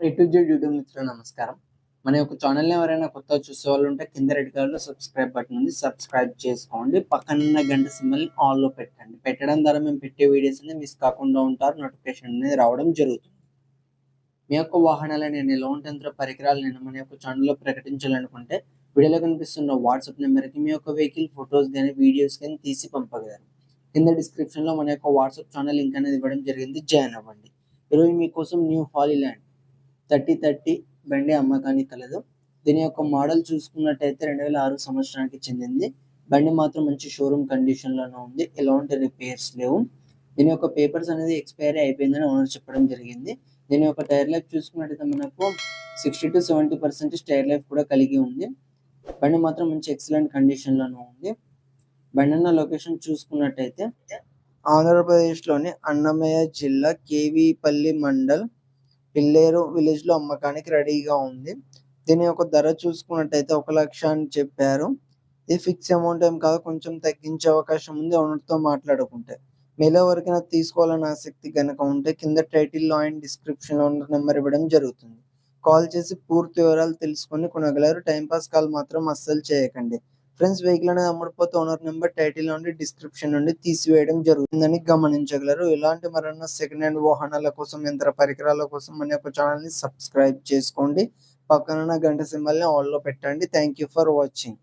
ఏ YouTube మిత్రులు నమస్కారం. మన యొక్క ఛానల్ని ఎవరైనా కొత్త చూసే వాళ్ళు ఉంటే కింద రెడ్ కలర్లో సబ్స్క్రైబ్ బటన్ ఉంది. సబ్స్క్రైబ్ చేసుకోండి. పక్కన గంట సింబల్ని ఆన్లో పెట్టండి. పెట్టడం ద్వారా మేము పెట్టే వీడియోస్ అనేది మిస్ కాకుండా ఉంటారు. నోటిఫికేషన్ అనేది రావడం జరుగుతుంది. మీ యొక్క వాహనాల నేను ఎలాంటి యంత్ర పరికరాలు నేను మన యొక్క ఛానల్లో ప్రకటించాలనుకుంటే వీడియోలో కనిపిస్తున్న వాట్సాప్ నెంబర్కి మీ యొక్క వెహికల్ ఫొటోస్ కానీ వీడియోస్ కానీ తీసి పంపగలరు. కింద డిస్క్రిప్షన్లో మన యొక్క వాట్సాప్ ఛానల్ లింక్ అనేది ఇవ్వడం జరిగింది. జాయిన్ అవ్వండి. ఈరోజు మీకోసం న్యూ హాలీల్యాండ్ థర్టీ థర్టీ బండి అమ్మకానికి కలదు దీని యొక్క మోడల్ చూసుకున్నట్టయితే రెండు వేల ఆరు సంవత్సరానికి చెందింది. బండి మాత్రం మంచి షోరూమ్ కండిషన్లోనే ఉంది. ఎలాంటి రిపేర్స్ లేవు. దీని యొక్క పేపర్స్ అనేది ఎక్స్పైరీ అయిపోయిందని ఓనర్ చెప్పడం జరిగింది. దీని యొక్క టైర్ లైఫ్ చూసుకున్నట్టయితే మనకు sixty two seventy percentage tyre life కూడా కలిగి ఉంది. బండి మాత్రం మంచి ఎక్సలెంట్ కండిషన్లోనే ఉంది. బండి ఉన్న లొకేషన్ చూసుకున్నట్టయితే ఆంధ్రప్రదేశ్లోని అన్నమయ్య జిల్లా కేవీపల్లి మండల్ పిల్లేరు విలేజ్లో అమ్మకానికి రెడీగా ఉంది. దీని యొక్క ధర చూసుకున్నట్టయితే ఒక లక్ష అని చెప్పారు. ఇది ఫిక్స్ అమౌంట్ ఏం కాదు కొంచెం తగ్గించే అవకాశం ఉంది ఓనర్తో మాట్లాడుకుంటే. మీలో ఎవరికైనా తీసుకోవాలని ఆసక్తి కనుక ఉంటే కింద టైటిల్లో అండ్ డిస్క్రిప్షన్లో ఉన్న నెంబర్ ఇవ్వడం జరుగుతుంది. కాల్ చేసి పూర్తి వివరాలు తెలుసుకొని కొనగలరు. టైంపాస్ కాల్ మాత్రం అస్సలు చేయకండి. ఫ్రెండ్స్ వెహికల్ అనేది అమ్ముడుపోతే ఓనర్ నెంబర్ టైటిల్ నుండి డిస్క్రిప్షన్ నుండి తీసివేయడం జరుగుతుందని గమనించగలరు. ఇలాంటి మరన్న సెకండ్ హ్యాండ్ వాహనాల కోసం యంత్ర పరికరాల కోసం మన యొక్క ఛానల్ని సబ్స్క్రైబ్ చేసుకోండి. పక్కన గంట సింబల్ని ఆల్లో ఆల్లో పెట్టండి. Thank you for watching